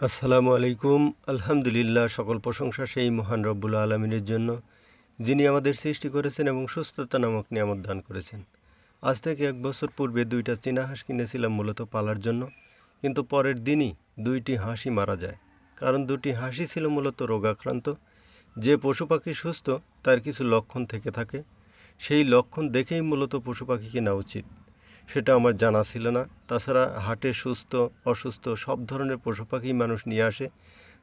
আসসালামু আলাইকুম। আলহামদুলিল্লাহ, সকল প্রশংসা সেই মহান রব্বুল আলমিনের জন্য, যিনি আমাদের সৃষ্টি করেছেন এবং সুস্থতা নামক নিয়ামত দান করেছেন। আজ থেকে এক বছর পূর্বে দুইটা চীনা হাঁস কিনেছিলাম মূলত পালার জন্য, কিন্তু পরের দিনই দুইটি হাঁসই মারা যায়। কারণ দুটি হাঁসই ছিল মূলত রোগাক্রান্ত। যে পশু পাখি সুস্থ, তার কিছু লক্ষণ থেকে থাকে। সেই লক্ষণ দেখেই মূলত পশু পাখি কেনা উচিত। সেটা আমার জানা ছিল না। তাছাড়া হাটে সুস্থ, অসুস্থ সব ধরনের পশু পাখি মানুষ নিয়ে আসে,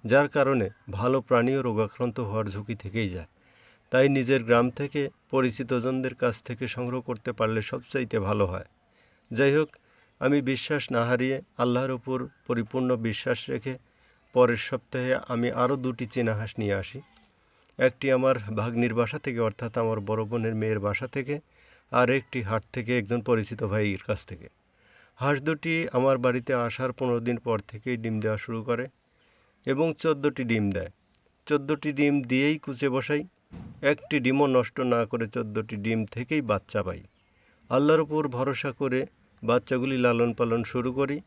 যার কারণে ভালো প্রাণীও রোগাক্রান্ত হওয়ার ঝুঁকি থেকেই যায়। তাই নিজের গ্রাম থেকে পরিচিতজনদের কাছ থেকে সংগ্রহ করতে পারলে সবচাইতে ভালো হয়। যাই হোক, আমি বিশ্বাস না হারিয়ে আল্লাহর ওপর পরিপূর্ণ বিশ্বাস রেখে পরের সপ্তাহে আমি আরও দুটি চীনা হাঁস নিয়ে আসি। একটি আমার ভাগ্নির বাসা থেকে, অর্থাৎ আমার বড় বোনের মেয়ের বাসা থেকে আর একটি হাট থেকে একজন পরিচিত ভাইয়ের কাছ থেকে। হাঁস দুটি আমার বাড়িতে আসার পনেরো দিন পর থেকেই ডিম দেওয়া শুরু করে এবং চোদ্দোটি ডিম দেয়। চোদ্দোটি ডিম দিয়েই কুচে বসাই। একটি ডিমও নষ্ট না করে চোদ্দোটি ডিম থেকেই বাচ্চা পাই। আল্লাহর উপর ভরসা করে বাচ্চাগুলি লালন পালন শুরু করি।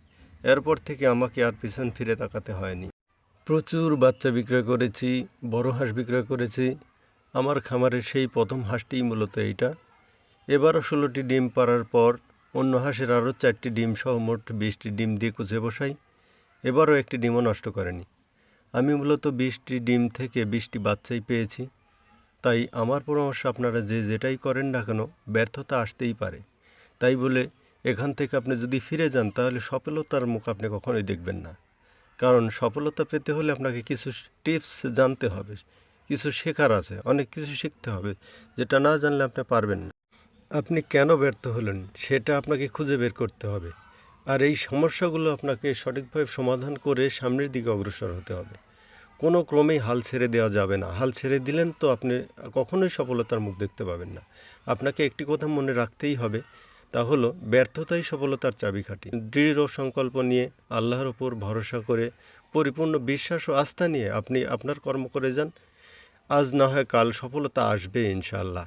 এরপর থেকে আমাকে আর পিছন ফিরে তাকাতে হয়নি। প্রচুর বাচ্চা বিক্রয় করেছি, বড় হাঁস বিক্রয় করেছি। আমার খামারের সেই প্রথম হাঁসটিই মূলত এইটা। এবারও ষোলোটি ডিম পাড়ার পর অন্য হাঁসের আরও চারটি ডিম সহ মোট বিশটি ডিম দিয়ে কুচে বসাই। এবারও একটি ডিমও নষ্ট করেনি। আমি মূলত বিশটি ডিম থেকে বিশটি বাচ্চাই পেয়েছি। তাই আমার পরামর্শ আপনারা যে যেটাই করেন না কেন, ব্যর্থতা আসতেই পারে। তাই বলে এখান থেকে আপনি যদি ফিরে যান, তাহলে সফলতার মুখ আপনি কখনোই দেখবেন না। কারণ সফলতা পেতে হলে আপনাকে কিছু টিপস জানতে হবে, কিছু শেখার আছে, অনেক কিছু শিখতে হবে, যেটা না জানলে আপনি পারবেন না। আপনি কেন ব্যর্থ হলেন সেটা আপনাকে খুঁজে বের করতে হবে। আর এই সমস্যাগুলো আপনাকে সঠিকভাবে সমাধান করে সামনের দিকে অগ্রসর হতে হবে। কোনো ক্রমেই হাল ছেড়ে দেওয়া যাবে না। হাল ছেড়ে দিলেন তো আপনি কখনোই সফলতার মুখ দেখতে পাবেন না। আপনাকে একটি কথা মনে রাখতেই হবে, তা হলো ব্যর্থতাই সফলতার চাবিকাঠি। দৃঢ় সংকল্প নিয়ে আল্লাহর ওপর ভরসা করে, পরিপূর্ণ বিশ্বাস ও আস্থা নিয়ে আপনি আপনার কর্ম করে যান। আজ না হয় কাল সফলতা আসবে ইনশাআল্লাহ।